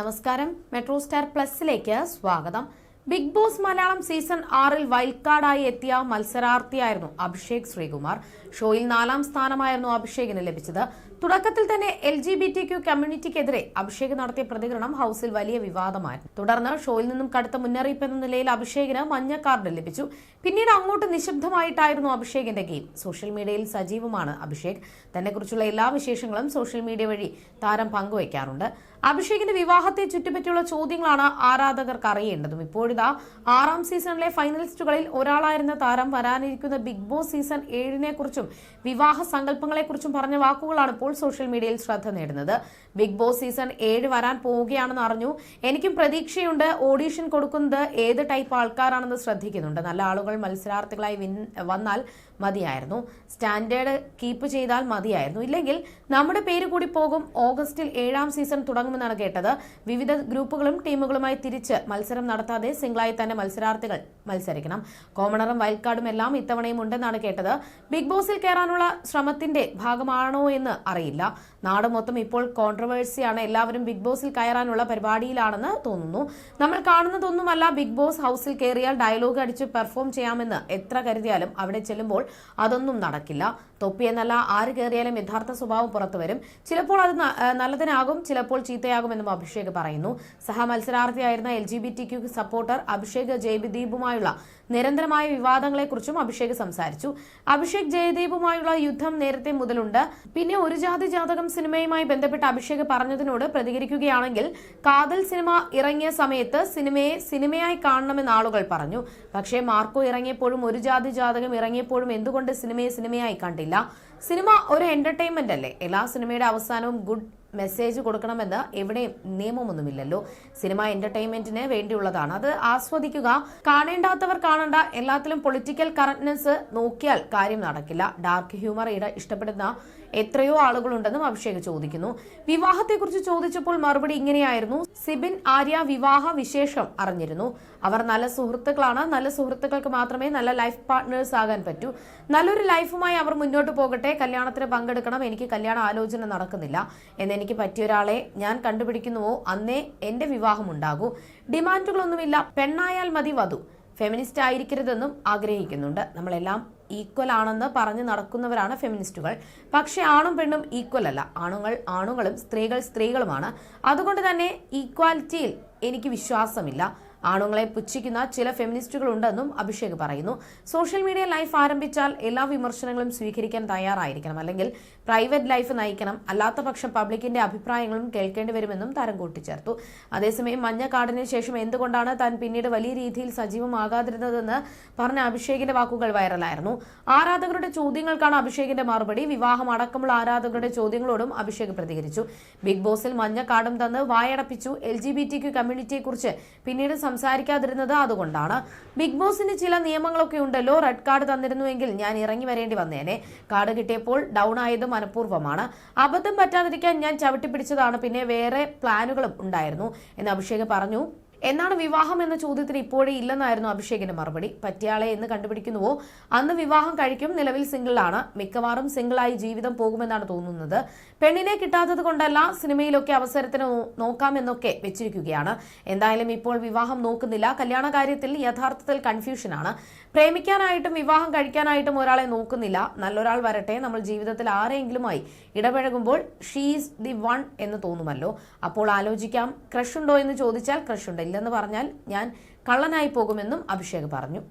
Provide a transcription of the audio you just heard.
നമസ്കാരം. Metro star പ്ലസിലേക്ക് സ്വാഗതം. ബിഗ് ബോസ് മലയാളം സീസൺ ആറിൽ വൈൽഡ് കാർഡായി എത്തിയ മത്സരാർത്ഥിയായിരുന്നു അഭിഷേക് ശ്രീകുമാർ. ഷോയിൽ നാലാം സ്ഥാനമായിരുന്നു അഭിഷേകിന് ലഭിച്ചത്. തുടക്കത്തിൽ തന്നെ L G B T Q കമ്മ്യൂണിറ്റിക്കെതിരെ Abhishek നടത്തിയ പ്രതികരണം ഹൌസിൽ വലിയ വിവാദമായിരുന്നു. തുടർന്ന് ഷോയിൽ നിന്നും കടുത്ത മുന്നറിയിപ്പ് എന്ന നിലയിൽ അഭിഷേകിന് മഞ്ഞ കാർഡ് ലഭിച്ചു. പിന്നീട് അങ്ങോട്ട് നിശബ്ദമായിട്ടായിരുന്നു അഭിഷേകിന്റെ ഗെയിം. സോഷ്യൽ മീഡിയയിൽ സജീവമാണ് അഭിഷേക്. തന്നെക്കുറിച്ചുള്ള എല്ലാ വിശേഷങ്ങളും സോഷ്യൽ മീഡിയ വഴി താരം പങ്കുവയ്ക്കാറുണ്ട്. അഭിഷേകിന്റെ വിവാഹത്തെ ചുറ്റിപ്പറ്റിയുള്ള ചോദ്യങ്ങളാണ് ആരാധകർക്ക് അറിയേണ്ടതും. ഇപ്പോഴിതാ ആറാം സീസണിലെ ഫൈനലിസ്റ്റുകളിൽ ഒരാളായിരുന്ന താരം വരാനിരിക്കുന്ന ബിഗ് ബോസ് സീസൺ ഏഴിനെ കുറിച്ചും വിവാഹ സങ്കല്പങ്ങളെക്കുറിച്ചും പറഞ്ഞ വാക്കുകളാണ് ഇപ്പോൾ സോഷ്യൽ മീഡിയയിൽ ശ്രദ്ധ നേടുന്നത്. ബിഗ് ബോസ് സീസൺ ഏഴ് വരാൻ പോവുകയാണെന്ന് അറിഞ്ഞു. എനിക്കും പ്രതീക്ഷയുണ്ട് ഓഡീഷൻ കൊടുക്കുന്നത് ഏത് ടൈപ്പ് ആൾക്കാരാണെന്ന് ശ്രദ്ധിക്കുന്നുണ്ട്. നല്ല ആളുകൾ മത്സരാർത്ഥികളായി വന്നാൽ മതിയായിരുന്നു. സ്റ്റാൻഡേർഡ് കീപ്പ് ചെയ്താൽ മതിയായിരുന്നു. ഇല്ലെങ്കിൽ നമ്മുടെ പേര് കൂടി പോകും ഓഗസ്റ്റിൽ ഏഴാം സീസൺ തുടങ്ങുമെന്നാണ് കേട്ടത്. വിവിധ ഗ്രൂപ്പുകളും ടീമുകളുമായി തിരിച്ച് മത്സരം നടത്താതെ സിംഗിളായി തന്നെ മത്സരാർത്ഥികൾ മത്സരിക്കണം. കോമണറും വൈൽഡ് കാർഡും എല്ലാം ഇത്തവണയും ഉണ്ടെന്നാണ് കേട്ടത്. ബിഗ് ബോസിൽ കയറാനുള്ള ശ്രമത്തിന്റെ ഭാഗമാണോ എന്ന് അറിയില്ല. നാട് മൊത്തം ഇപ്പോൾ കോൺട്രവേഴ്സിയാണ് എല്ലാവരും ബിഗ് ബോസിൽ കയറാനുള്ള പരിപാടിയിലാണെന്ന് തോന്നുന്നു. നമ്മൾ കാണുന്നതൊന്നുമല്ല ബിഗ് ബോസ് ഹൗസിൽ കയറിയാൽ ഡയലോഗ് അടിച്ച് പെർഫോം ചെയ്യാമെന്ന് എത്ര കരുതിയാലും അവിടെ ചെല്ലുമ്പോൾ അതൊന്നും നടക്കില്ല. തൊപ്പി എന്നല്ല ആര് കയറിയാലും യഥാർത്ഥ സ്വഭാവം പുറത്തുവരും ചിലപ്പോൾ അത് നല്ലതിനാകും ചിലപ്പോൾ ചീത്തയാകുമെന്നും അഭിഷേക് പറയുന്നു. സഹ മത്സരാർത്ഥിയായിരുന്ന L G B T Q supporter Abhishek ജയദീപുമായുള്ള നിരന്തരമായ വിവാദങ്ങളെക്കുറിച്ചും അഭിഷേക് സംസാരിച്ചു. അഭിഷേക് ജയദീപുമായുള്ള യുദ്ധം നേരത്തെ മുതലുണ്ട്. പിന്നെ ഒരു ജാതി ജാതകം സിനിമയുമായി ബന്ധപ്പെട്ട് അഭിഷേക് പറഞ്ഞതിനോട് പ്രതികരിക്കുകയാണെങ്കിൽ കാതൽ സിനിമ ഇറങ്ങിയ സമയത്ത് സിനിമയെ സിനിമയായി കാണണമെന്ന് ആളുകൾ പറഞ്ഞു. പക്ഷേ മാർക്കോ ഇറങ്ങിയപ്പോഴും ഒരു ജാതി ജാതകം ഇറങ്ങിയപ്പോഴും എന്തുകൊണ്ട് സിനിമയെ സിനിമയായി കണ്ടില്ല? സിനിമ ഒരു എന്റർടൈൻമെന്റ് അല്ലേ? എല്ലാ സിനിമയുടെ അവസാനവും ഗുഡ് മെസ്സേജ് കൊടുക്കണമെന്ന് എവിടെയും നിയമമൊന്നുമില്ലല്ലോ. സിനിമ എന്റർടൈൻമെന്റിന് വേണ്ടിയുള്ളതാണ്. അത് ആസ്വദിക്കുക കാണേണ്ടാത്തവർ കാണണ്ട എല്ലാത്തിലും പൊളിറ്റിക്കൽ കറക്റ്റ്നെസ് നോക്കിയാൽ കാര്യം നടക്കില്ല. ഡാർക്ക് ഹ്യൂമർ ഇട ഇഷ്ടപ്പെടുന്ന എത്രയോ ആളുകളുണ്ടെന്നും അഭിഷേക് ചോദിക്കുന്നു. വിവാഹത്തെക്കുറിച്ച് ചോദിച്ചപ്പോൾ മറുപടി ഇങ്ങനെയായിരുന്നു. സിബിൻ ആര്യ വിവാഹ വിശേഷം അറിഞ്ഞിരുന്നു. അവർ നല്ല സുഹൃത്തുക്കളാണ്. നല്ല സുഹൃത്തുക്കൾക്ക് മാത്രമേ നല്ല ലൈഫ് പാർട്ട്നേഴ്സ് ആകാൻ പറ്റൂ. നല്ലൊരു ലൈഫുമായി അവർ മുന്നോട്ട് പോകട്ടെ. കല്യാണത്തിന് പങ്കെടുക്കണം. എനിക്ക് കല്യാണ ആലോചന നടക്കുന്നില്ല എന്നെനിക്ക് പറ്റിയ ഒരാളെ ഞാൻ കണ്ടുപിടിക്കുന്നുവോ? അന്നേ എന്റെ വിവാഹം ഉണ്ടാകൂ ഡിമാൻഡുകളൊന്നുമില്ല. പെണ്ണായാൽ മതി വധു. ഫെമിനിസ്റ്റ് ആയിരിക്കരുതെന്നും ആഗ്രഹിക്കുന്നുണ്ട്. നമ്മളെല്ലാം ഈക്വൽ ആണെന്ന് പറഞ്ഞ് നടക്കുന്നവരാണ് ഫെമിനിസ്റ്റുകൾ. പക്ഷെ ആണും പെണ്ണും ഈക്വൽ അല്ല. ആണുങ്ങൾ ആണുങ്ങളും സ്ത്രീകൾ സ്ത്രീകളുമാണ്. അതുകൊണ്ട് തന്നെ ഈക്വാലിറ്റിയിൽ എനിക്ക് വിശ്വാസമില്ല. ആണുങ്ങളെ പുച്ഛിക്കുന്ന ചില ഫെമിനിസ്റ്റുകൾ ഉണ്ടെന്നും അഭിഷേക് പറയുന്നു. സോഷ്യൽ മീഡിയ ലൈഫ് ആരംഭിച്ചാൽ എല്ലാ വിമർശനങ്ങളും സ്വീകരിക്കാൻ തയ്യാറായിരിക്കണം. അല്ലെങ്കിൽ പ്രൈവറ്റ് ലൈഫ് നയിക്കണം. അല്ലാത്ത പക്ഷം പബ്ലിക്കിന്റെ അഭിപ്രായങ്ങളും കേൾക്കേണ്ടി വരുമെന്നും താരം കൂട്ടിച്ചേർത്തു. അതേസമയം മഞ്ഞ കാടിന് ശേഷം എന്തുകൊണ്ടാണ് താൻ പിന്നീട് വലിയ രീതിയിൽ സജീവമാകാതിരുന്നതെന്ന് പറഞ്ഞ അഭിഷേകിന്റെ വാക്കുകൾ വൈറലായിരുന്നു. ആരാധകരുടെ ചോദ്യങ്ങൾക്കാണ് അഭിഷേകിന്റെ മറുപടി. വിവാഹം അടക്കമുള്ള ആരാധകരുടെ ചോദ്യങ്ങളോടും അഭിഷേക് പ്രതികരിച്ചു. ബിഗ് ബോസിൽ മഞ്ഞ കാടും തന്ന് വായടപ്പിച്ചു. L G B T Q കമ്മ്യൂണിറ്റിയെക്കുറിച്ച് പിന്നീട് സംസാരിക്കാതിരുന്നത് അതുകൊണ്ടാണ്. ബിഗ് ബോസിന് ചില നിയമങ്ങളൊക്കെ ഉണ്ടല്ലോ. റെഡ് കാർഡ് തന്നിരുന്നുവെങ്കിൽ ഞാൻ ഇറങ്ങി വരേണ്ടി വന്നേനെ. കാർഡ് കിട്ടിയപ്പോൾ ഡൗൺ ആയത് മനഃപൂർവമാണ്. അബദ്ധം പറ്റാതിരിക്കാൻ ഞാൻ ചവിട്ടിപ്പിടിച്ചതാണ്. പിന്നെ വേറെ പ്ലാനുകളും ഉണ്ടായിരുന്നു. എന്ന് അഭിഷേക് പറഞ്ഞു. എന്നാണ് വിവാഹം എന്ന ചോദ്യത്തിന് ഇപ്പോഴേ ഇല്ലെന്നായിരുന്നു അഭിഷേകിന്റെ മറുപടി. പറ്റിയാളെ എന്ന് കണ്ടുപിടിക്കുന്നുവോ? അന്ന് വിവാഹം കഴിക്കും നിലവിൽ സിംഗിളാണ്. മിക്കവാറും സിംഗിളായി ജീവിതം പോകുമെന്നാണ് തോന്നുന്നത്. പെണ്ണിനെ കിട്ടാത്തത് കൊണ്ടല്ല സിനിമയിലൊക്കെ അവസരത്തിന് നോക്കാമെന്നൊക്കെ വെച്ചിരിക്കുകയാണ്. എന്തായാലും ഇപ്പോൾ വിവാഹം നോക്കുന്നില്ല. കല്യാണ കാര്യത്തിൽ യഥാർത്ഥത്തിൽ കൺഫ്യൂഷനാണ്. പ്രേമിക്കാനായിട്ടും വിവാഹം കഴിക്കാനായിട്ടും ഒരാളെ നോക്കുന്നില്ല. നല്ലൊരാൾ വരട്ടെ. നമ്മൾ ജീവിതത്തിൽ ആരെങ്കിലുമായി ഇടപഴകുമ്പോൾ ഷീസ് ദി വൺ എന്ന് തോന്നുമല്ലോ. അപ്പോൾ ആലോചിക്കാം ക്രഷ് ഉണ്ടോ എന്ന് ചോദിച്ചാൽ ക്രഷ് ഉണ്ട് ഇല്ലെന്ന് പറഞ്ഞാൽ ഞാൻ കള്ളനായി പോകുമെന്നും അഭിഷേക് പറഞ്ഞു